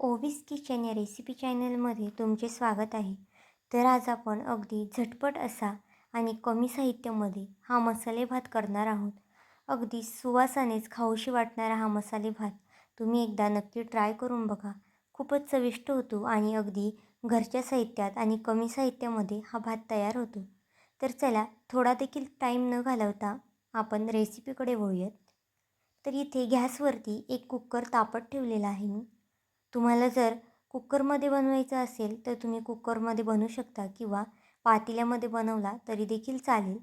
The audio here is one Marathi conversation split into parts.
ओविस किचन या रेसिपी चॅनलमध्ये तुमचे स्वागत आहे. तर आज आपण अगदी झटपट असा आणि कमी साहित्यामध्ये हा मसाले भात करणार आहोत. अगदी सुवासानेच खाऊशी वाटणारा हा मसाले भात तुम्ही एकदा नक्की ट्राय करून बघा. खूपच चविष्ट होतो आणि अगदी घरच्या साहित्यात आणि कमी साहित्यामध्ये हा भात तयार होतो. तर चला थोडा देखील टाईम न घालवता आपण रेसिपीकडे वळूयात. तर इथे गॅसवरती एक कुकर तापत ठेवलेला आहे मी. तुम्हाला जर कुकरमध्ये बनवायचं असेल तर तुम्ही कुकरमध्ये बनवू शकता किंवा पातेल्यामध्ये बनवला तरी देखील चालेल.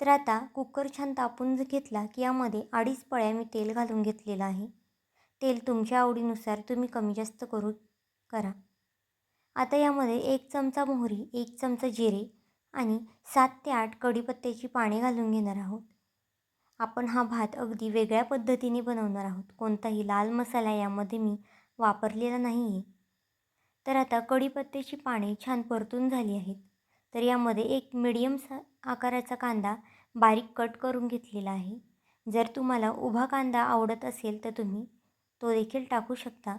तर आता कुकर छान तापून घेतला की यामध्ये अडीच पळ्या मी तेल घालून घेतलेलं आहे. तेल तुमच्या आवडीनुसार तुम्ही कमी जास्त करू करा. आता यामध्ये एक चमचा मोहरी एक चमचा जिरे आणि सात ते आठ कढीपत्त्याची पाने घालून घेणार आहोत. आपण हा भात अगदी वेगळ्या पद्धतीने बनवणार आहोत. कोणताही लाल मसाला यामध्ये मी वापरलेला नाही. आहे तर आता कढीपत्त्याची पाने छान परतून झाली आहेत. तर यामध्ये एक मिडियम सा आकाराचा कांदा बारीक कट करून घेतलेला आहे. जर तुम्हाला उभा कांदा आवडत असेल तर तुम्ही तो देखील टाकू शकता.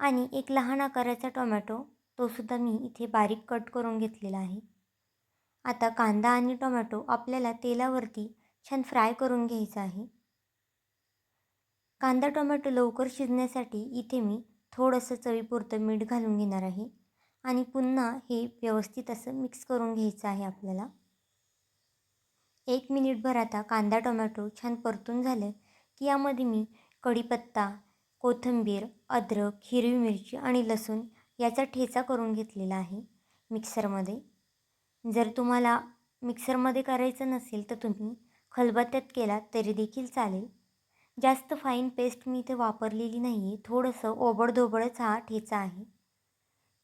आणि एक लहान आकाराचा टोमॅटो तोसुद्धा मी इथे बारीक कट करून घेतलेला आहे. आता कांदा आणि टोमॅटो आपल्याला तेलावरती छान फ्राय करून घ्यायचा आहे. कांदा टोमॅटो लवकर शिजण्यासाठी इथे मी थोडंसं चवीपुरतं मीठ घालून घेणार आहे आणि पुन्हा हे व्यवस्थित असं मिक्स करून घ्यायचं आहे आपल्याला. एक मिनिटभर आता कांदा टोमॅटो छान परतून झालं की यामध्ये मी कढीपत्ता कोथिंबीर अद्रक हिरवी मिरची आणि लसूण याचा ठेचा करून घेतलेला आहे मिक्सरमध्ये. जर तुम्हाला मिक्सरमध्ये करायचं नसेल तर तुम्ही खलबत्त्यात केलात तरी देखील चालेल. जास्त फाईन पेस्ट मी इथे वापरलेली नाही आहे थोडंसं ओबडधोबडच हा ठेचा आहे.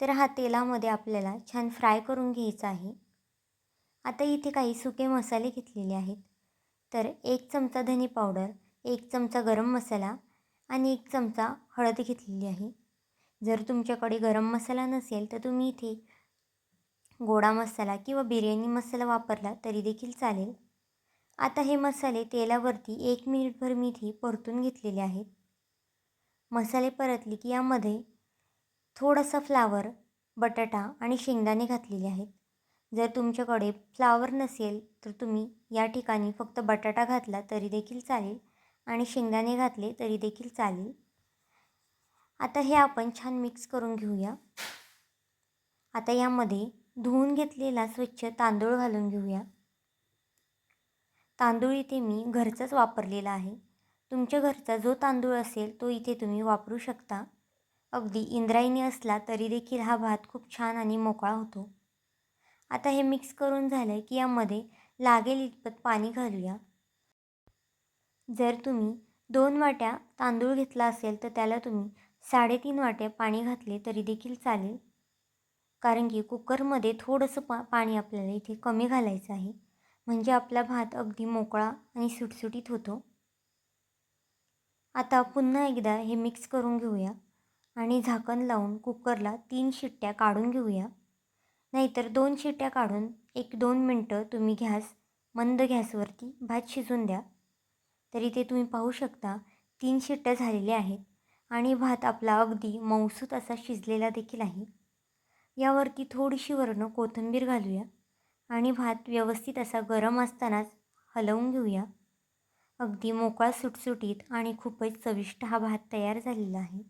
तर हा तेलामध्ये आपल्याला छान फ्राय करून घ्यायचा आहे. आता इथे काही सुके मसाले घेतलेले आहेत. तर एक चमचा धने पावडर एक चमचा गरम मसाला आणि एक चमचा हळद घेतलेली आहे. जर तुमच्याकडे गरम मसाला नसेल तर तुम्ही इथे गोडा मसाला किंवा बिर्याणी मसाला वापरला तरी देखील चालेल. आता हे मसाले तेलावरती एक मिनिटभर मी परतून घेतलेले आहेत. मसाले परतले की यामध्ये थोडासा फ्लावर बटाटा आणि शेंगदाणे घातलेले आहेत. जर तुमच्याकडे फ्लावर नसेल तर तुम्ही या ठिकाणी फक्त बटाटा घातला तरी देखील चालेल आणि शेंगदाणे घातले तरी देखील चालेल. आता हे आपण छान मिक्स करून घेऊया. आता यामध्ये धुवून घेतलेला स्वच्छ तांदूळ घालून घेऊया. तांदूळ इथे मी घरचाच वापरलेला आहे. तुमच्या घरचा जो तांदूळ असेल तो इथे तुम्ही वापरू शकता. अगदी इंद्रायणी असला तरी देखील हा भात खूप छान आणि मोकळा होतो. आता हे मिक्स करून झालं की यामध्ये लागेल इतपत पाणी घालूया. जर तुम्ही दोन वाट्या तांदूळ घेतला असेल तर त्याला तुम्ही साडेतीन वाट्या पाणी घातले तरी देखील चालेल. कारण की कुकरमध्ये थोडंसं पा पाणी आपल्याला इथे कमी घालायचं आहे. म्हणजे आपला भात अगदी मोकळा आणि सुटसुटीत होतो. आता पुन्हा एकदा हे मिक्स करून घेऊया आणि झाकण लावून कुकरला तीन शिट्ट्या काढून घेऊया. नाहीतर दोन शिट्ट्या काढून एक दोन मिनटं तुम्ही गॅस मंद गॅसवरती भात शिजून द्या. तरी ते तुम्ही पाहू शकता तीन शिट्ट्या झालेल्या आहेत आणि भात आपला अगदी मौसूत असा शिजलेला देखील आहे. यावरती थोडीशी वरणं कोथिंबीर घालूया. आणि भात व्यवस्थित असा गरम असतानाच हलवून घेऊया. अगदी मोकळा सुटसुटीत आणि खूपच चविष्ट हा भात तयार झालेला आहे.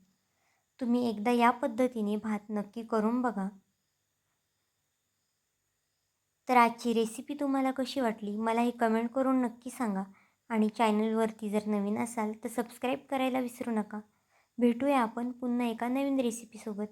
तुम्ही एकदा या पद्धतीने भात नक्की करून बघा. तर आजची रेसिपी तुम्हाला कशी वाटली मला हे कमेंट करून नक्की सांगा. आणि चॅनलवरती जर नवीन असाल तर सबस्क्राईब करायला विसरू नका. भेटूया आपण पुन्हा एका नवीन रेसिपीसोबत